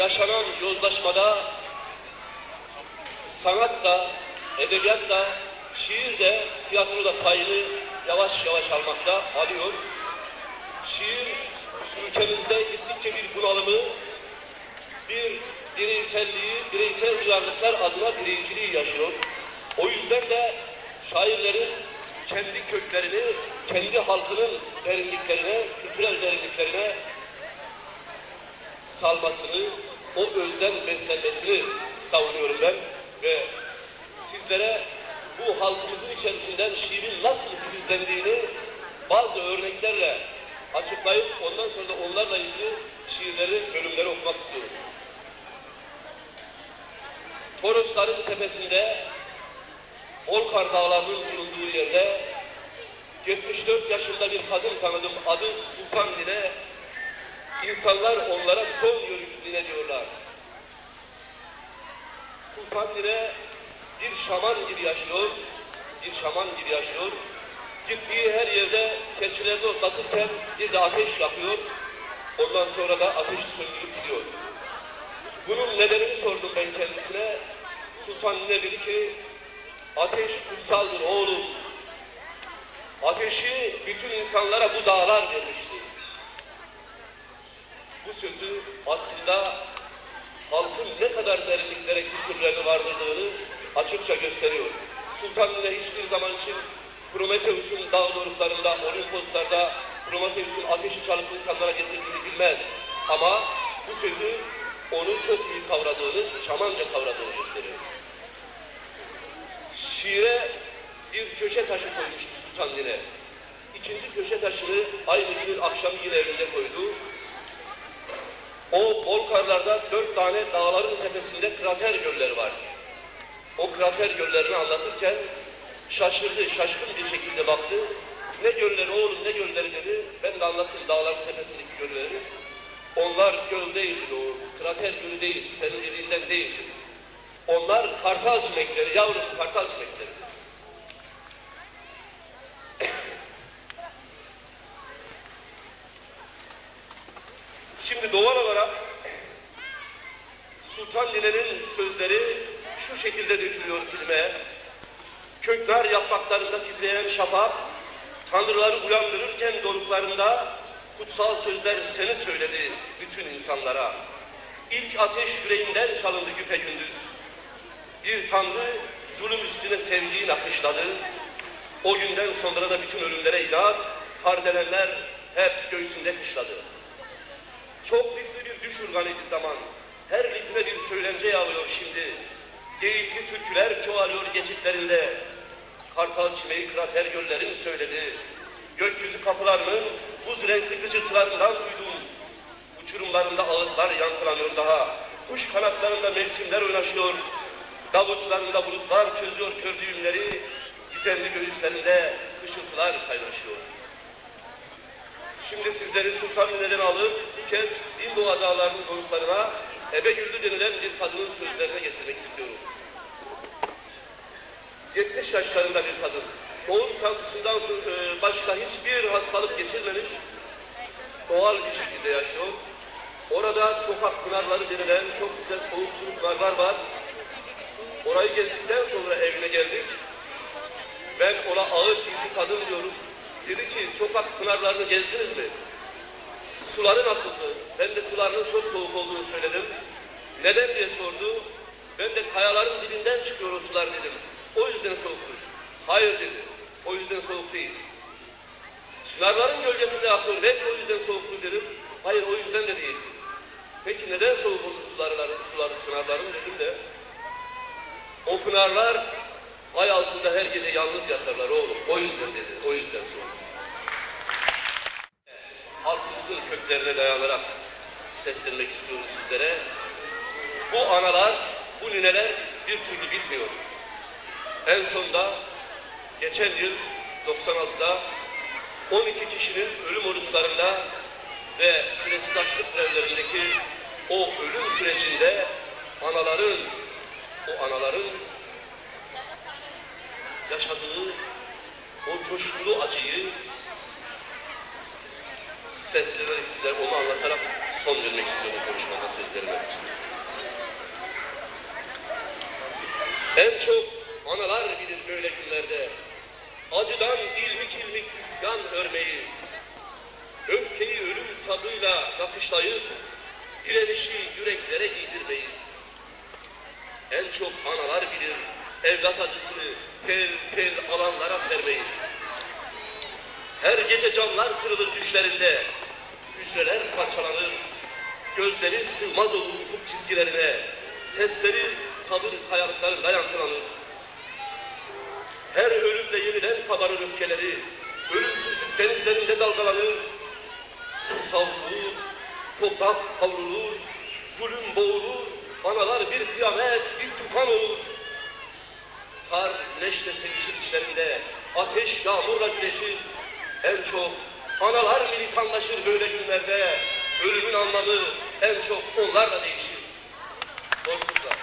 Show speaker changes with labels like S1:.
S1: yaşanan yozlaşmada sanat da, edebiyat da, şiir de, tiyatro da payını yavaş yavaş almakta, alıyor. Şiir ülkemizde gittikçe bir bunalımı, bir bireyselliği, bireysel uyarlıklar adına birinciliği yaşıyor. O yüzden de şairlerin kendi köklerini, kendi halkının derinliklerine, kültürel derinliklerine salmasını, o özden beslenmesini savunuyorum ben ve sizlere bu halkımızın içerisinden şiirin nasıl filizlendiğini bazı örneklerle açıklayıp ondan sonra da onlarla ilgili şiirleri, bölümleri okumak istiyorum. Torosların tepesinde Olkar Dağları'nın bulunduğu yerde 74 yaşında bir kadın tanıdım. Adı Sultan Nine. İnsanlar onlara son yörük Nine diyorlar. Sultan Nine bir şaman gibi yaşıyor. Bir şaman gibi yaşıyor. Gittiği her yerde keçilerini otlatırken bir de ateş yakıyor. Ondan sonra da ateşi söndürüp gidiyor. Bunun nedenini sordum ben kendisine. Sultan Nine dedi ki ateş kutsaldır oğlum. Ateşi bütün insanlara bu dağlar vermişti. Bu sözü aslında halkın ne kadar derinliklere kültürlerini vardırdığını açıkça gösteriyor. Sultan hiçbir zaman için Prometheus'un dağ doruklarında, Olimposlarda Prometheus'un ateşi çalıp insanlara getirdiğini bilmez. Ama bu sözü onun çok iyi kavradığını, şamanca kavradığını gösteriyor. Şiire bir köşe taşı koymuştu Sultan Nine. İkinci köşe taşını aynı günün akşamı yine evinde koydu. O bol karlarda dört tane dağların tepesinde krater gölleri var. O krater göllerini anlatırken şaşırdı, şaşkın bir şekilde baktı. Ne gölleri oğlum ne gölleri dedi. Ben de anlattım dağların tepesindeki gölleri. Onlar göl değildi o, krater gölü değil, senin dediğinden değil. Onlar kartal çimekleri, yavrum kartal çimekleri. Şimdi doğal olarak Sultan Nine'nin sözleri şu şekilde dökülüyor filme. Kökler yapraklarında titreyen şafak, tanrıları uyandırırken doruklarında kutsal sözler seni söyledi bütün insanlara. İlk ateş yüreğinden çalındı güpe gündüz. Bir tanrı zulüm üstüne sevdiğini akışladı. O günden sonra da bütün ölümlere inat, kardelenler hep göğsünde kışladı. Çok lifli bir düş urganıydı zaman. Her lifine bir söylence yağıyor şimdi. Geyikli türküler çoğalıyor geçitlerinde. Kartal çimeği krater göllerin söyledi. Gökyüzü kapılarının buz renkli gıcırtılarından duydum. Uçurumlarında ağıtlar yankılanıyor daha. Kuş kanatlarında mevsimler oynaşıyor. Davutlarında bulutlar çözüyor kör düğümleri. Gizemli göğüslerinde ışıltılar kaynaşıyor. Şimdi sizleri Sultan Nine'den alıp bir kez İndoğa dağlarının doruklarına Ebe Güllü denilen bir kadının sözlerine getirmek istiyorum. 70 yaşlarında bir kadın. Doğum sancısından e, başka hiçbir hastalık geçirmemiş, doğal bir şekilde yaşıyor. Orada çokak pınarları denilen çok güzel soğuk sulu pınarlar var. Orayı gezdikten sonra evine geldik. Ben ona ağır yüzlü kadın diyorum. Dedi ki sokak pınarlarını gezdiniz mi? Suları nasıldı? Ben de sularının çok soğuk olduğunu söyledim. Neden diye sordu. Ben de kayaların dibinden çıkıyor o sular dedim. O yüzden soğuktur. Hayır dedi. O yüzden soğuk değil. Çınarların gölgesinde akıyor. Belki o yüzden soğuktur dedim. Hayır o yüzden de değil. Peki neden soğuk oldu sularların, suların, pınarların dedim de. O pınarlar her gece yalnız yatarlar oğlum. O yüzden dedi. O yüzden soğuk. Halkımızın köklerine dayanarak seslenmek istiyorum sizlere. Bu analar, bu nineler bir türlü bitmiyor. En sonunda geçen yıl 96'da 12 kişinin ölüm oruçlarında ve süresiz açlık grevlerindeki o ölüm sürecinde anaların, o anaların yaşadığı o coşkulu acıyı seslenerek sizler onu anlatarak son vermek istiyorum konuşmama sözlerime. En çok analar bilir böyle günlerde. Acıdan ilmik ilmik isyan örmeyi, öfkeyi ölüm sabıyla nakışlayıp, direnişi yüreklere giydirmeyi. En çok analar bilir evlat acısını tel tel alanlara sermeyi. Her gece camlar kırılır düşlerinde, hücreler parçalanır, gözleri sığmaz olur ufuk çizgilerine, sesleri sabır kayalıklarında yankılanır. Her ölümle yeniden kabarır öfkeleri, ölümsüzlük denizlerinde dalgalanır, su savrulur, toprak kavrulur, zulüm boğulur, analar bir kıyamet, bir tufan olur kar neşle sevişir içlerinde, ateş yağmurla güneşir. En çok analar militanlaşır böyle günlerde, ölümün anlamı en çok onlarla değişir. Dostluklar.